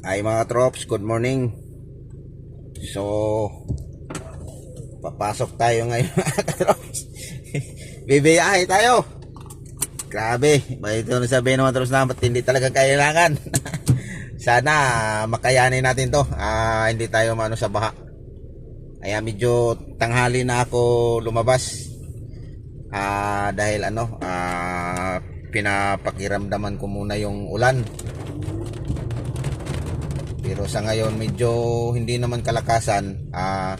Ay mga trops, good morning. So, papasok tayo ngayon mga trops. Bibiyahe tayo. Grabe, may ito sabihin naman trops na hindi talaga kailangan. Sana makayanin natin to. Ah, hindi tayo mano sa baha. Kaya medyo tanghali na ako lumabas. Ah, dahil ano, ah, pinapakiramdaman ko muna yung ulan. Pero sa ngayon medyo hindi naman kalakasan. Ah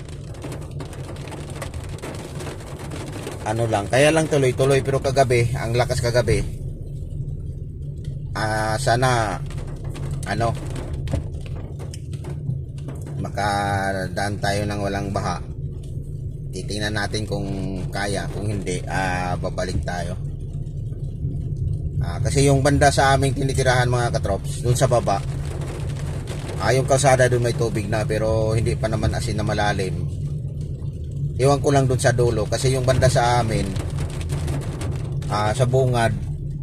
ano lang, kaya lang tuloy-tuloy pero kagabi, ang lakas kagabi. Ah sana ano makadaan tayo ng walang baha. Titingnan natin kung kaya, kung hindi, ah babalik tayo. Ah, kasi yung banda sa aming tinitirahan mga katrops, dun sa baba, Ah, yung kalsada doon may tubig na pero hindi pa naman asin na malalim. Iwan ko lang doon sa dulo kasi yung banda sa amin ah, sa bungad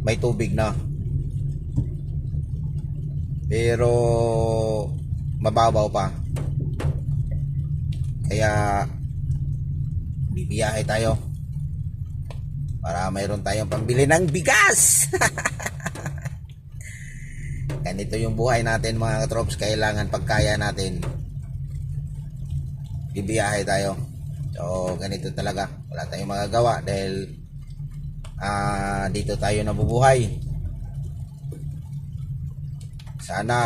may tubig na. Pero mababaw pa. Kaya bibiyahe tayo para mayroon tayong pambili ng bigas. ganito yung buhay natin mga katrops. Kailangan pagkaya natin bibiyahe tayo. So ganito talaga. Wala tayong magagawa dahil ah dito tayo nabubuhay. Sana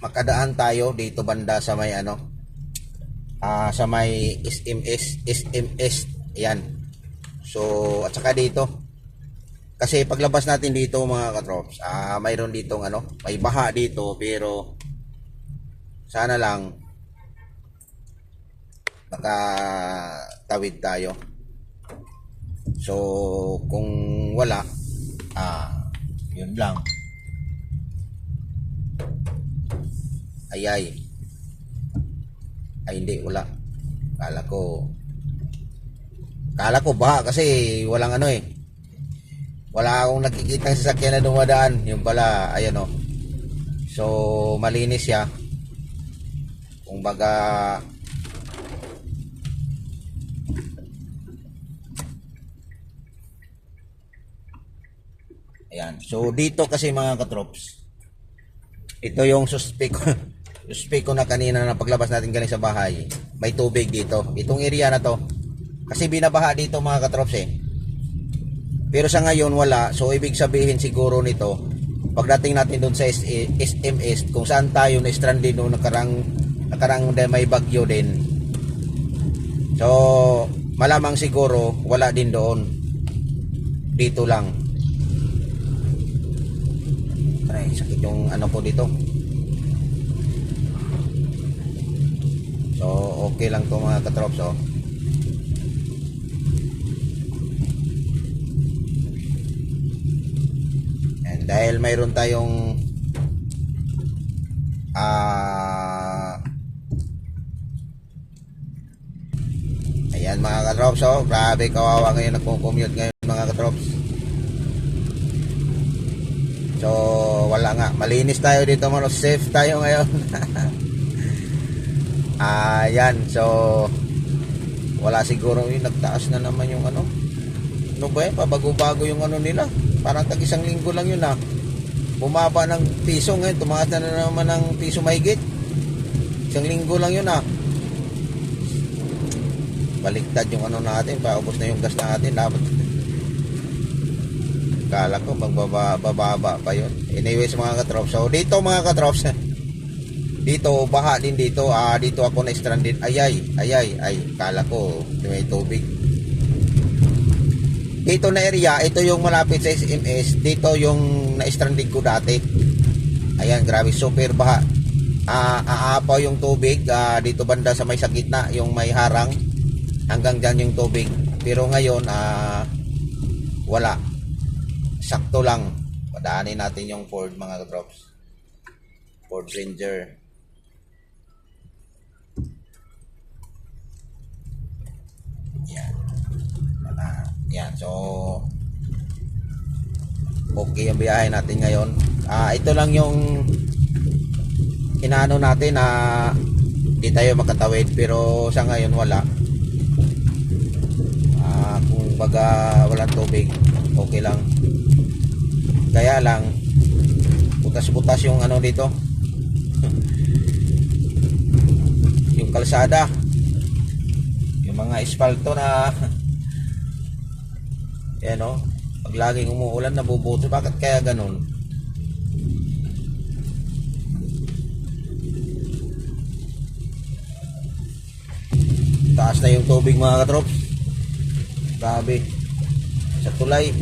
makadaan tayo dito banda sa may ano ah sa may SMS SMS yan so at saka dito kasi paglabas natin dito mga katrops, ah mayroon ditong ano, may baha dito pero sana lang baka tawid tayo. So kung wala, ah yun lang. Ay ay. Hindi, wala. Kala ko Kala ko baha kasi walang ano eh wala akong nakikita sa sasakyan na dumadaan. Yung pala ayan o so malinis siya. Kung baga ayan. So dito kasi mga katrops ito yung suspect ko suspect ko na kanina na paglabas natin galing sa bahay. May tubig dito. Itong area na to. Kasi binabaha dito mga katrops eh pero sa ngayon wala. So ibig sabihin siguro nito, pagdating natin doon sa SMS kung saan tayo na stranded noong nakarang nakarang may bagyo din. So malamang siguro wala din doon. Dito lang. Ay, sakit yung ano ko dito. So okay lang to mga katrops oh. And dahil mayroon tayong ah Ayan mga katrops oh, grabe kawawa ngayon nagko-commute ngayon mga katrops. So wala nga, malinis tayo dito mga safe tayo ngayon. Ayan, so wala siguro yung nagtaas na naman yung ano. Ano ba eh, pabago-bago yung ano nila. Parang tag isang linggo lang yun ah. Bumaba ng piso ngayon, tumaas na, na naman ng piso mahigit. Isang linggo lang yun ah. Baliktad yung ano natin, paubos na yung gas natin. Dapat Kala ko magbababa pa yun. Anyways mga katrops. So dito mga katrops, dito baha din dito. Ah dito ako na stranded. Ayay, ayay, ay. Kala ko may tubig dito na area, ito yung malapit sa SMS, dito yung na-stranded ko dati. Ayan, grabe, super baha. Uh, aapaw yung tubig uh, dito banda sa may sa gitna, yung may harang. Hanggang dyan yung tubig. Pero ngayon, uh, wala. Sakto lang. Padaanin natin yung Ford mga drops. Ford Ranger. Yan. So, okay ang biyahe natin ngayon. Ah, ito lang yung inaano natin na hindi tayo makatawid pero sa ngayon wala. Ah, kung baga walang tubig, okay lang. Kaya lang butas-butas yung ano dito. yung kalsada. Yung mga espalto na yan o. Pag laging umuulan, nabubuto. Bakit kaya ganun? Taas na yung tubig mga katrops. Grabe. Sa tulay.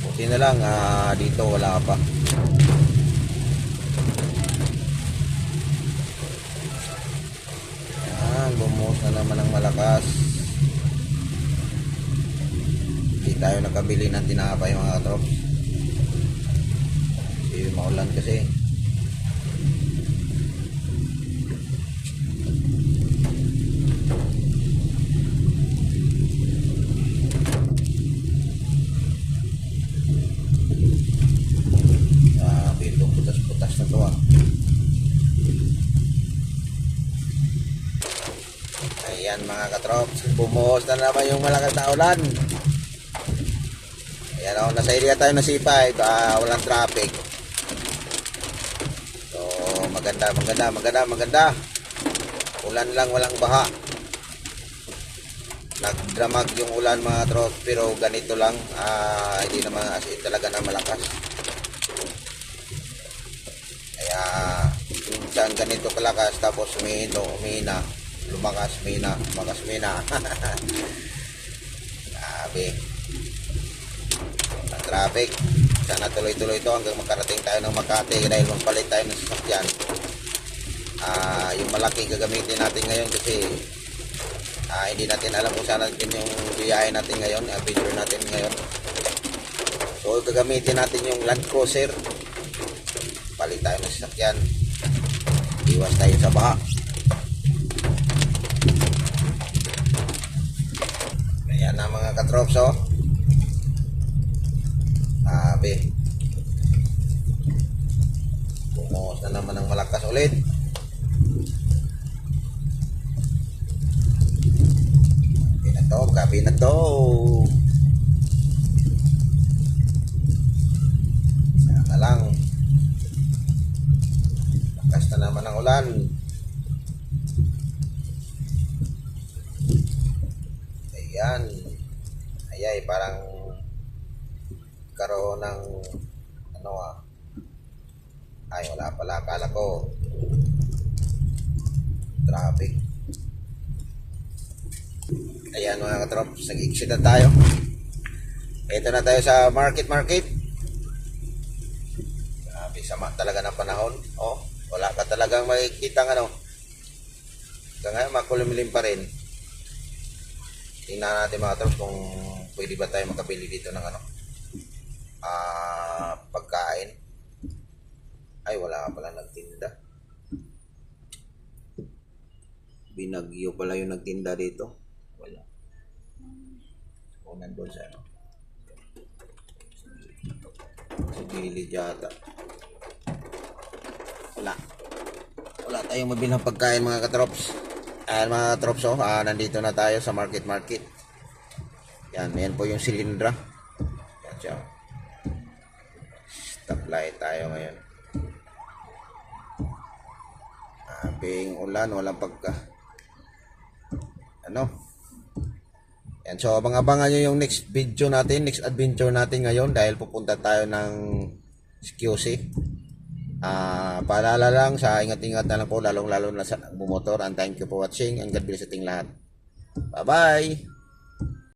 Buti na lang, ah, dito wala pa. Yan, bumuhos na naman ng malakas. Hindi tayo nakabili ng tinapay mga katrops. Kasi maulan kasi. Ah, itong putas-putas na to ah. Ayan mga katrops, bumuhos na naman yung malakas na ulan. Ayan o, nasa area tayo na C5, ah, walang traffic. So, maganda, maganda, maganda, maganda. Ulan lang, walang baha. Nagdramag yung ulan mga katrops, pero ganito lang, ah, hindi naman as in talaga na malakas. Kaya minsan ganito kalakas tapos humihino, humihina, lumakas, humihina, lumakas, humihina. Grabe. Ang traffic. Sana tuloy-tuloy ito hanggang makarating tayo ng Makati dahil magpalit tayo ng sasakyan. Ah, yung malaki gagamitin natin ngayon kasi ah, hindi natin alam kung saan natin yung biyahe natin ngayon, adventure natin ngayon. So gagamitin natin yung Land Cruiser palit tayo ng sasakyan iwas tayo sa baha ayan na mga katrops oh sabi bumuhos na naman ng malakas ulit. Gabi na to gabi na to sana lang. Lakas na naman ang ulan. Ayan. Ayay, parang karoon ng ano ah. Ay, wala pala. Akala ko traffic. Ayan mga katrops, nag-exit na tayo. Ito na tayo sa market market. Grabe, sama talaga ng panahon. Oh, wala ka talagang makikita ng ano. Hanggang ngayon, makulimlim pa rin. Tingnan natin mga trops kung pwede ba tayo makabili dito ng ano. Ah, pagkain. Ay, wala ka pala nagtinda. Binagyo pala yung nagtinda dito. Wala. O, nandun sa ano. Sa gilid yata. Wala. Wala tayong mabilang pagkain mga katrops. Ayan mga katrops oh, ah, nandito na tayo sa market market. Yan, yan po yung silindra. Yan siya. Stoplight tayo ngayon. Abing ulan, walang pagka. Ano? Yan, so abang-abangan nyo yung next video natin, next adventure natin ngayon dahil pupunta tayo ng QC. Ah, paalala lang sa ingat-ingat na lang po lalong-lalo na sa bumotor and thank you for watching and God bless ating lahat. Bye-bye!